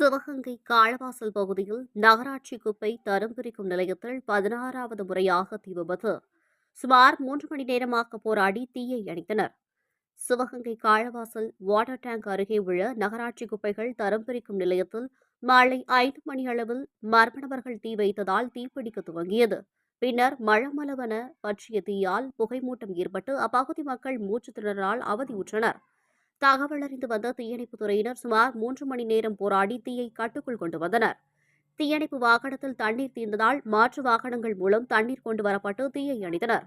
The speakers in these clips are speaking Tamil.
சிவகங்கை காளவாசல் பகுதியில் நகராட்சி குப்பை தரம் பிரிக்கும் நிலையத்தில் பதினாறாவது முறையாக தீ விபத்து. சுமார் மூன்று மணி நேரமாக போராடி தீயை அணைத்தனர். சிவகங்கை காளவாசல் வாட்டர் டேங்க் அருகே உள்ள நகராட்சி குப்பைகள் தரம் பிரிக்கும் நிலையத்தில் மாலை ஐந்து மணி அளவில் மர்ம நபர்கள் தீ வைத்ததால் தீப்பிடிக்க துவங்கியது. பின்னர் மழமளவென பற்றிய தீயால் புகைமூட்டம் ஏற்பட்டு அப்பகுதி மக்கள் மூச்சுத் திணறால் அவதியுற்றனர் தகவல் அறிந்து வந்த தீயணைப்புத் துறையினர் சுமார் மூன்று மணி நேரம் போராடி தீயை கட்டுக்குள் கொண்டு வந்தனர். தீயணைப்பு வாகனத்தில் தண்ணீர் தீர்ந்ததால் மாற்று வாகனங்கள் மூலம் தண்ணீர் கொண்டு வரப்பட்டு தீயை அணைத்தனர்.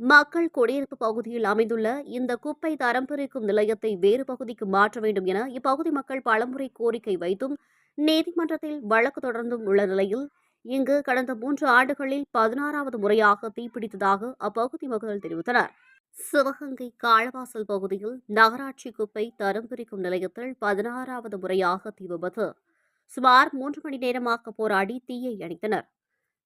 மக்கள் குடியிருப்பு பகுதியில் அமைந்துள்ள இந்த குப்பை தரம் பிரிக்கும் நிலையத்தை வேறு பகுதிக்கு மாற்ற வேண்டும் என இப்பகுதி மக்கள் பலமுறை கோரிக்கை வைத்தும் நீதிமன்றத்தில் வழக்கு தொடர்ந்தும் உள்ள நிலையில் இங்கு கடந்த மூன்று ஆண்டுகளில் பதினாறாவது முறையாக தீப்பிடித்ததாக அப்பகுதி மக்கள் தெரிவித்தனர். சிவகங்கை காளவாசல் பகுதியில் நகராட்சி குப்பை தரம் பிரிக்கும் நிலையத்தில் பதினாறாவது முறையாக தீ விபத்து. சுமார் மூன்று மணி நேரமாக போராடி தீயை அணைத்தனர்.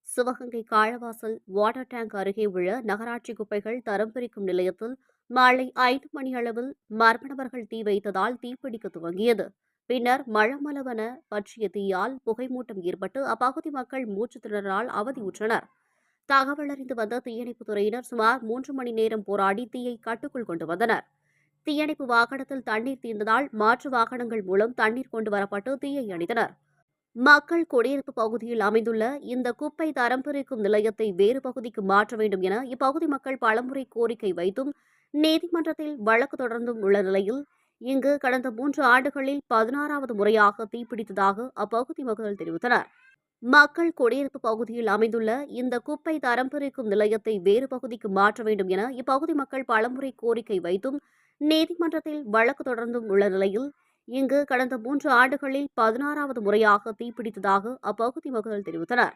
சிவகங்கை காளவாசல் வாட்டர் டேங்க் அருகே உள்ள நகராட்சி குப்பைகள் தரம் பிரிக்கும் நிலையத்தில் மாலை ஐந்து மணி அளவில் மர்ம நபர்கள் தீ வைத்ததால் தீப்பிடிக்க துவங்கியது. பின்னர் மழமளவன பற்றிய தீயால் புகைமூட்டம் ஏற்பட்டு அப்பகுதி மக்கள் மூச்சு திணறலால் அவதியுற்றனர் தகவல் அறிந்து வந்த தீயணைப்புத் துறையினர் சுமார் மூன்று மணி நேரம் போராடி தீயை கட்டுக்குள் கொண்டு வந்தனர். தீயணைப்பு வாகனத்தில் தண்ணீர் தீர்ந்ததால் மாற்று வாகனங்கள் மூலம் தண்ணீர் கொண்டு வரப்பட்டு தீயை அணைத்தனர். மக்கள் குடியிருப்பு பகுதியில் அமைந்துள்ள இந்த குப்பை தரம் பிரிக்கும் நிலையத்தை வேறு பகுதிக்கு மாற்ற வேண்டும் என இப்பகுதி மக்கள் பலமுறை கோரிக்கை வைத்தும் நீதிமன்றத்தில் வழக்கு தொடர்ந்தும் உள்ள நிலையில் இங்கு கடந்த மூன்று ஆண்டுகளில் பதினாறாவது முறையாக தீப்பிடித்ததாக அப்பகுதி மக்கள் மக்கள் குடியிருப்பு பகுதியில் அமைந்துள்ள இந்த குப்பை தரம் பிரிக்கும் நிலையத்தை வேறு பகுதிக்கு மாற்ற வேண்டும் என இப்பகுதி மக்கள் பலமுறை கோரிக்கை வைத்தும் நீதிமன்றத்தில் வழக்கு தொடர்ந்தும் உள்ள நிலையில் இங்கு கடந்த மூன்று ஆண்டுகளில் பதினாறாவது முறையாக தீப்பிடித்ததாக அப்பகுதி மக்கள் தெரிவித்தனர். மக்கள் குடியிருப்பு பகுதியில் அமைந்துள்ள இந்த குப்பை தரம் பிரிக்கும் நிலையத்தை வேறு பகுதிக்கு மாற்ற வேண்டும் என இப்பகுதி மக்கள் பலமுறை கோரிக்கை வைத்தும் நீதிமன்றத்தில் வழக்கு தொடர்ந்தும் உள்ள நிலையில் இங்கு கடந்த மூன்று ஆண்டுகளில் பதினாறாவது முறையாக தீப்பிடித்ததாக அப்பகுதி மக்கள் தெரிவித்தனர்.